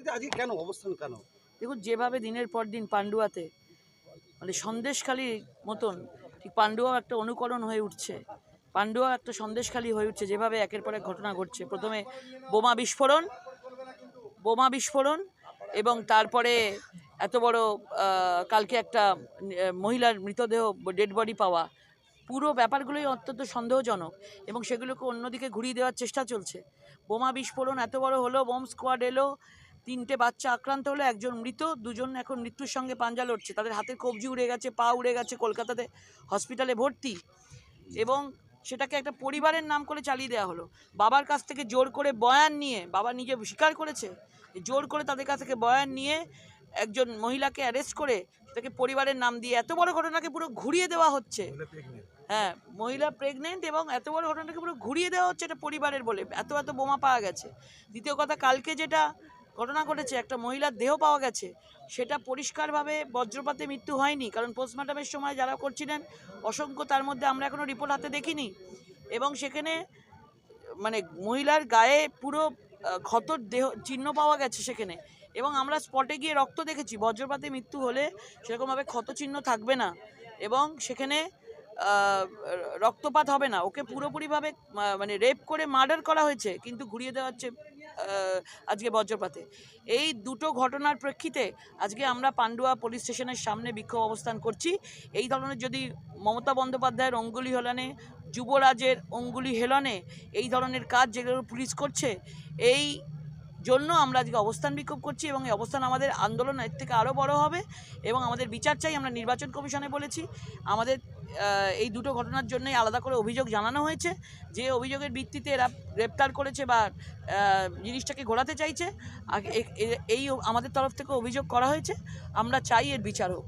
দিদি আজকে কেন, অবস্থান কেন? দেখুন, যেভাবে দিনের পর দিন পান্ডুয়াতে মানে সন্দেশখালি মতন, ঠিক পান্ডুয়াও একটা অনুকরণ হয়ে উঠছে। পান্ডুয়া একটা সন্দেশখালি হয়ে উঠছে, যেভাবে একের পর এক ঘটনা ঘটছে। প্রথমে বোমা বিস্ফোরণ বোমা বিস্ফোরণ এবং তারপরে এত বড় কালকে একটা মহিলার মৃতদেহ, ডেড বডি পাওয়া, পুরো ব্যাপারগুলোই অত্যন্ত সন্দেহজনক এবং সেগুলোকে অন্যদিকে ঘুরিয়ে দেওয়ার চেষ্টা চলছে। বোমা বিস্ফোরণ এত বড় হলো, বোম স্কোয়াড এলো তিনটে বাচ্চা আক্রান্ত হলো একজন মৃত দুজন এখন মৃত্যুর সঙ্গে পাঞ্জা লড়ছে। তাদের হাতের কবজি উড়ে গেছে পা উড়ে গেছে কলকাতাতে হসপিটালে ভর্তি। এবং সেটাকে একটা পরিবারের নাম করে চালিয়ে দেওয়া হলো। বাবার কাছ থেকে জোর করে বয়ান নিয়ে বাবা নিজে স্বীকার করেছে জোর করে তাদের কাছ থেকে বয়ান নিয়ে একজন মহিলাকে অ্যারেস্ট করে তাকে পরিবারের নাম দিয়ে এত বড় ঘটনাকে পুরো ঘুরিয়ে দেওয়া হচ্ছে। হ্যাঁ মহিলা প্রেগনেন্ট এবং এত বড় ঘটনাটাকে পুরো ঘুরিয়ে দেওয়া হচ্ছে এটা পরিবারের বলে। এত এত বোমা পাওয়া গেছে। দ্বিতীয় কথা কালকে যেটা ঘটনা ঘটেছে, একটা মহিলার দেহ পাওয়া গেছে, সেটা পরিষ্কারভাবে বজ্রপাতে মৃত্যু হয়নি, কারণ পোস্টমর্টমের সময় যারা করছিলেন, অসংখ্য তার মধ্যে আমরা এখনও রিপোর্ট হাতে দেখিনি এবং সেখানে মানে মহিলার গায়ে পুরো ক্ষতর দেহ, চিহ্ন পাওয়া গেছে সেখানে এবং আমরা স্পটে গিয়ে রক্ত দেখেছি, বজ্রপাতে মৃত্যু হলে সেরকমভাবে ক্ষত চিহ্ন থাকবে না এবং সেখানে রক্তপাত হবে না, ওকে পুরোপুরিভাবে মানে রেপ করে মার্ডার করা হয়েছে, কিন্তু ঘুরিয়ে দেওয়া হচ্ছে আজকে বজ্রপাতে। এই দুটো ঘটনার প্রেক্ষিতে আজকে আমরা পান্ডুয়া পুলিশ স্টেশনের সামনে বিক্ষোভ অবস্থান করছি। এই ধরনের যদি মমতা বন্দ্যোপাধ্যায়ের অঙ্গুলি হেলনে, যুবরাজের অঙ্গুলি হেলনে এই ধরনের কাজ যেগুলো পুলিশ করছে, এই জন্য আমরা আজকে অবস্থান বিক্ষোভ করছি এবং এই অবস্থান আমাদের আন্দোলন এর থেকে আরও বড় হবে এবং আমাদের বিচার চাই, আমরা নির্বাচন কমিশনে বলেছি। আমাদের এই দুটো ঘটনার জন্যই আলাদা করে অভিযোগ জানানো হয়েছে। যে অভিযোগের ভিত্তিতে এরা গ্রেপ্তার করেছে বা জিনিসটাকে ঘোরাতে চাইছে এই আমাদের তরফ থেকে অভিযোগ করা হয়েছে। আমরা চাই এর বিচার হোক।